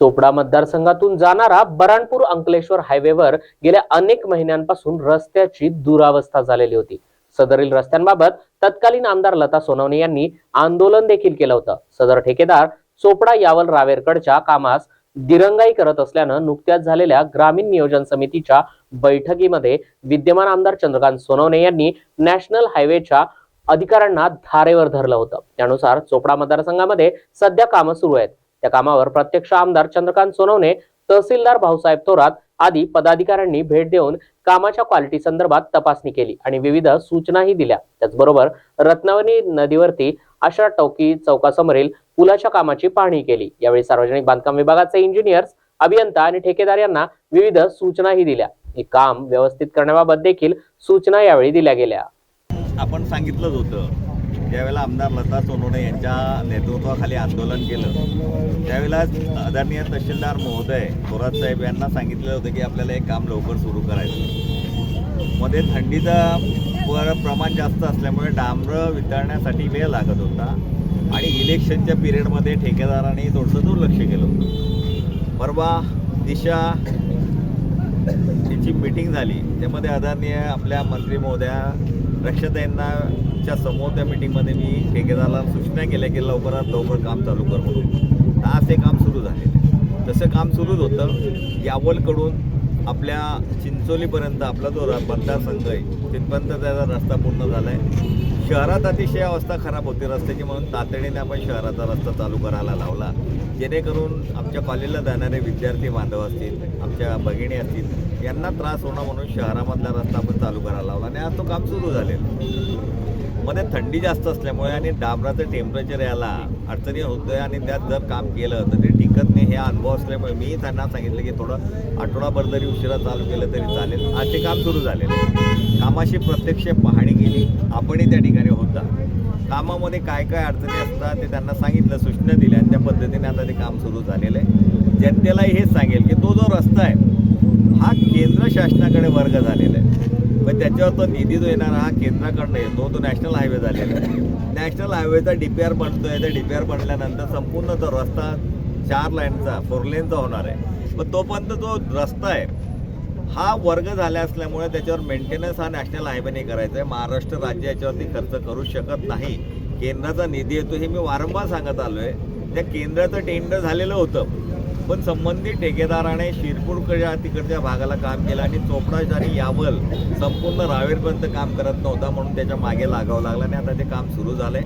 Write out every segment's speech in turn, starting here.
चोपडा मतदारसंघातून जाणारा बराणपूर अंकलेश्वर हायवेवर गेल्या अनेक महिन्यांपासून रस्त्याची दुरावस्था झालेली होती. सदरील रस्त्यांबाबत तत्कालीन आमदार लता सोनवणे यांनी आंदोलन देखील केलं होतं. सदर ठेकेदार चोपडा यावल रावेरकडच्या कामास दिरंगाई करत असल्यानं नुकत्याच झालेल्या ग्रामीण नियोजन समितीच्या बैठकीमध्ये विद्यमान आमदार चंद्रकांत सोनवणे यांनी नॅशनल हायवेच्या अधिकाऱ्यांना धारेवर धरलं होतं. त्यानुसार चोपडा मतदारसंघामध्ये सध्या कामं सुरू आहेत. त्या कामावर प्रत्यक्ष आमदार चंद्रकांत सोनवणे तहसीलदार भाऊसाहेब थोरात आदी पदाधिकाऱ्यांनी भेट देऊन कामाच्या क्वालिटी संदर्भात तपासणी केली आणि विविध सूचनाही दिल्या. त्याचबरोबर रत्नावनी नदीवरती आशा टोकी चौकासमोरील पुलाच्या कामाची पाहणी केली. यावेळी सार्वजनिक बांधकाम विभागाचे इंजिनियर्स अभियंता आणि ठेकेदार यांना विविध सूचनाही दिल्या. हे काम व्यवस्थित करण्याबाबत देखील सूचना यावेळी दिल्या गेल्या. आपण सांगितलंच होतं ज्यावेळेला आमदार लता सोनवणे यांच्या नेतृत्वाखाली आंदोलन केलं त्यावेळेला आदरणीय तहसीलदार महोदय थोरात साहेब यांना सांगितलं होतं की आपल्याला एक काम लवकर सुरू करायचं मध्ये थंडीचं वर प्रमाण जास्त असल्यामुळे डांबर वितळण्यासाठी वेळ लागत होता आणि इलेक्शनच्या पिरियडमध्ये ठेकेदारांनी थोडंसं दुर्लक्ष केलं होतं. परवा दिशा तिची मीटिंग झाली त्यामध्ये आदरणीय आपल्या मंत्री महोदया आमच्यासमोर त्या मीटिंगमध्ये मी ठेकेदाराला सूचना केल्या की लवकरात लवकर काम चालू कर म्हणून. आज ते काम सुरू झाले तसं काम सुरूच होतं यावलकडून आपल्या चिंचोलीपर्यंत आपला जो र- मतदारसंघ आहे तिथपर्यंत त्याचा रस्ता पूर्ण झाला आहे शहरात अतिशय अवस्था खराब होती रस्त्याची म्हणून तातडीने आपण शहराचा रस्ता चालू करायला लावला. जेणेकरून आमच्या कॉलेजला जाणारे विद्यार्थी बांधव असतील आमच्या भगिनी असतील यांना त्रास होणार म्हणून शहरामधला रस्ता आपण चालू करायला लावला. आणि आज तो काम सुरू झालेलं मध्ये थंडी जास्त असल्यामुळे आणि डांबराचं टेम्परेचर याला अडचणी होतोय आणि त्यात जर काम केलं तर ते टिकत नाही हे अनुभव असल्यामुळे मी त्यांना सांगितलं की थोडं आठवडाभर जरी उशिरा चालू केलं तरी चालेल. आज ते काम सुरू झालेलं आहे. कामाशी प्रत्यक्ष पाहणी केली. आपणही त्या ठिकाणी होता. कामामध्ये काय काय अडचणी असतात ते त्यांना सांगितलं सूचना दिल्या आणि त्या पद्धतीने आता ते काम सुरू झालेलं आहे. जनतेलाही हेच सांगेल की तो जो रस्ता आहे हा केंद्र शासनाकडे वर्ग झालेला मग त्याच्यावर तो निधी जो येणार हा केंद्राकडनं येतो. तो नॅशनल हायवे झालेला आहे. नॅशनल हायवेचा डी पी आर बनतोय. त्या डी पी आर बनल्यानंतर संपूर्ण तो रस्ता चार लाईनचा फोर लेनचा होणार आहे. पण तोपर्यंत जो रस्ता आहे. हा वर्ग झाला असल्यामुळे त्याच्यावर मेंटेनन्स हा नॅशनल हायवेने करायचा आहे. महाराष्ट्र राज्य याच्यावरती खर्च करू शकत नाही. केंद्राचा निधी येतो हे मी वारंवार सांगत आलो आहे त्या केंद्राचं टेंडर झालेलं होतं. पण संबंधित ठेकेदाराने शिरपूरकडच्या तिकडच्या भागाला काम केलं आणि चोपडा आणि यावल संपूर्ण रावेरपर्यंत काम करत नव्हता म्हणून त्याच्यामागे लागावं लागलं आणि आता ते काम सुरू झालंय.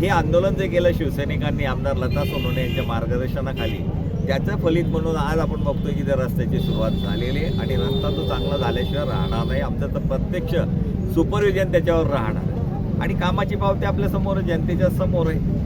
हे आंदोलन जे केलं शिवसैनिकांनी आमदार लता सोनवणे यांच्या मार्गदर्शनाखाली त्याचं फलित म्हणून आज आपण बघतोय की त्या रस्त्याची सुरुवात झालेली आहे आणि रस्ता तो चांगला झाल्याशिवाय राहणार नाही. आमचं तर प्रत्यक्ष सुपरविजन त्याच्यावर राहणार आणि कामाची पावती आपल्यासमोर आहे, जनतेच्या समोर आहे.